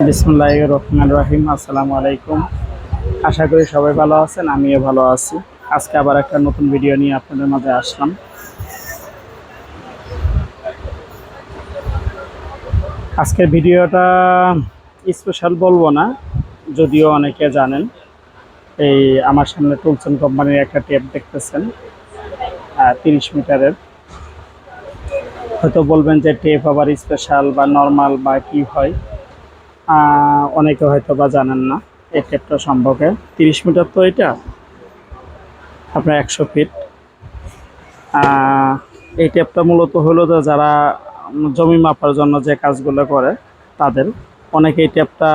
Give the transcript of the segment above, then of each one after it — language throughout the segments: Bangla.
বিসমুল্লাহ রহমান রাহিম আসসালামু আলাইকুম আশা করি সবাই ভালো আছেন, আমিও ভালো আছি। আজকে আবার একটা নতুন ভিডিও নিয়ে আপনাদের মাঝে আসলাম। আজকের ভিডিওটা স্পেশাল বলব না, যদিও অনেকে জানেন। এই আমার সামনে টুলসন কোম্পানির একটা টেপ দেখতেছেন তিরিশ মিটারের। হয়তো বলবেন যে টেপ আবার স্পেশাল বা নর্মাল বা কি হয়? অনেকে হয়তো বা জানেন না, এই টেপটা সম্পর্কে। তিরিশ মিটার তো এটা, আপনার একশো ফিট এই টেপটা মূলত হলো যে যারা জমি মাপার জন্য যে কাজগুলো করে, তাদের। অনেকে এই টেপটা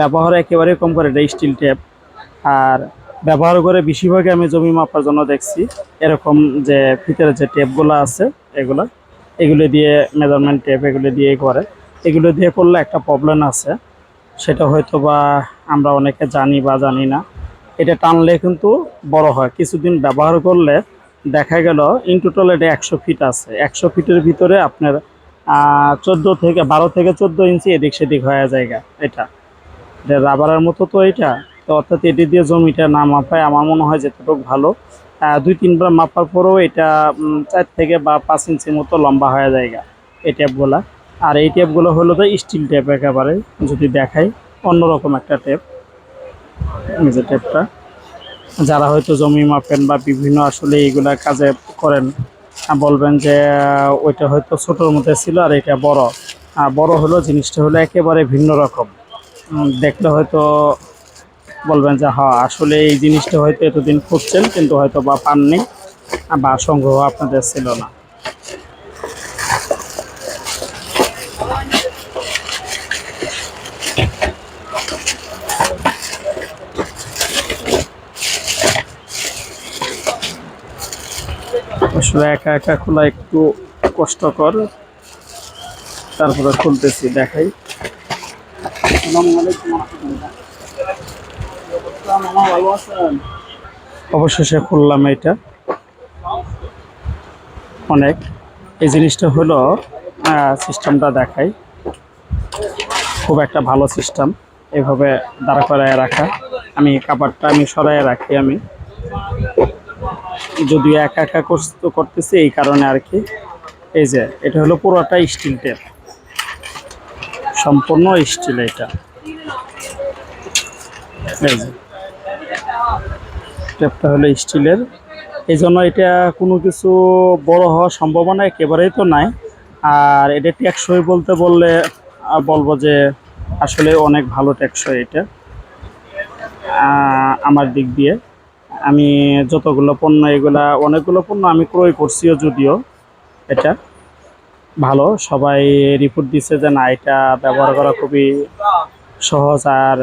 ব্যবহার একেবারে কম করে, এটা স্টিল টেপ আর ব্যবহার করে বেশিরভাগই আমি জমি মাপার জন্য দেখছি, এরকম যে ভিতরে যে টেপগুলো আছে, এগুলো এগুলো দিয়ে মেজারমেন্ট টেপ এগুলো দিয়ে করে। এগুলো দিয়ে করলে একটা প্রবলেম আছে। সেটা হয়তো বা আমরা অনেকে জানি বা জানি না। এটা টানলে কিন্তু বড় হয়। কিছুদিন ব্যবহার করলে দেখা গেল ইন টোটাল এটা একশো ফিট আছে। একশো ফিটের ভিতরে আপনার চোদ্দ থেকে, বারো থেকে চোদ্দ ইঞ্চি এদিক সেদিক হয়ে জায়গা এটা। এটা রাবারের মতো তো এটা। তো অর্থাৎ এটি দিয়ে জমিটা না মাপায় আমার মনে হয় যেতটুকু ভালো। দুই তিনবার মাপার পরেও এটা চার থেকে বা পাঁচ ইঞ্চির মতো লম্বা হয়ে জায়গা এই ট্যাপগুলা আর এই ট্যাপগুলো হলো তো স্টিল ট্যাপ একেবারে, যদি দেখাই, অন্যরকম একটা ট্যাপ যে ট্যাপটা যারা হয়তো জমি মাপেন বা বিভিন্ন আসলে এইগুলা কাজে করেন বলবেন যে ওইটা হয়তো ছোটোর মধ্যে ছিল আর এটা বড়। আর বড় হলো জিনিসটা হলো একেবারে ভিন্ন রকম। দেখলে হয়তো বলবেন যে হ্যাঁ আসলে এই জিনিসটা হয়তো এতদিন খুঁজছেন, কিন্তু হয়তো বা পাননি, বা সংগ্রহ আপনাদের ছিল না। আসলে একা একা খোলা একটু কষ্টকর। তারপরে খুলতেছি, দেখাই? অবশেষে খুললাম এটা। অনেক। এই জিনিসটা হলো সিস্টেমটা দেখাই। খুব একটা ভালো সিস্টেম। এভাবে দাঁড়া করায় রাখা। আমি কাপড়টা আমি সরাই রাখি আমি। যদিও একা একা করতেছি এই কারণে আর কি। এই যে, এটা হলো পুরোটা স্টিল টেপ সম্পূর্ণ স্টিল এটা। এই যে টেপটা হলো স্টিলের এই জন্য এটা কোনো কিছু বড় হওয়ার সম্ভাবনা একেবারেই তো নাই। আর এটা টেকসই বলতে বললে বলব যে আসলে অনেক ভালো টেকসই এটা আমার দিক দিয়ে। আমি যতগুলো পণ্য, এগুলা অনেকগুলো পণ্য আমি ক্রয় করছিও যদিও। এটা ভালো, সবাই রিপোর্ট দিচ্ছে যে না, এটা ব্যবহার করা খুবই সহজ। আর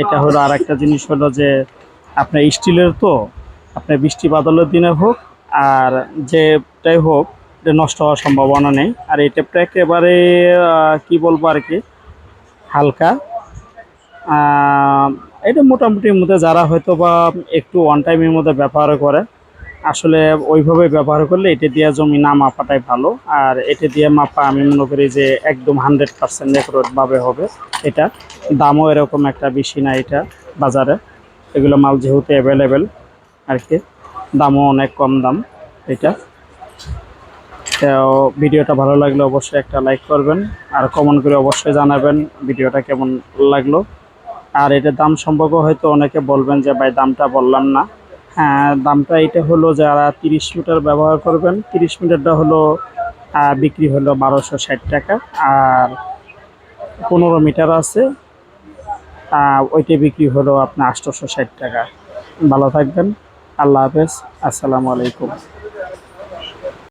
এটা হলো আর একটা জিনিস হলো যে, আপনার স্টিলের তো, আপনার বৃষ্টি বাদলের দিনে হোক, আর যেটাই হোক, এটা নষ্ট হওয়ার সম্ভাবনা নেই। আর এই টেপটা একেবারে কি বলব আর কি, হালকা। এটা মোটামুটির মধ্যে যারা হয়তো বা একটু ওয়ান টাইমের মধ্যে ব্যবহার করে, আসলে ওইভাবে ব্যবহার করলে এটা দিয়ে জমি না মাপাটাই ভালো। আর এটা দিয়ে মাপা আমি মনে করি যে একদম হান্ড্রেড পার্সেন্ট ভাবে হবে এটা। দামও এরকম একটা বেশি না এটা বাজারে। এগুলো মাল যেহেতু অ্যাভেলেবেল আর কি দামও অনেক কম দাম এটা। তো ভিডিওটা ভালো লাগলে অবশ্যই একটা লাইক করবেন। আর কমেন্ট করে অবশ্যই জানাবেন ভিডিওটা কেমন লাগল। আর এটার দাম সম্পর্কে হয়তো অনেকে বলবেন যে, ভাই, দামটা বললাম না। হ্যাঁ দামটা এটা হলো যারা তিরিশ মিটার ব্যবহার করবেন, তিরিশ মিটারটা হলো বিক্রি হলো বারোশো ষাট টাকা। আর পনেরো মিটার আছে ওইটা বিক্রি হলো আপনার আটশোশো ষাট টাকা। ভালো থাকবেন, আল্লাহ হাফেজ, আসসালামু আলাইকুম।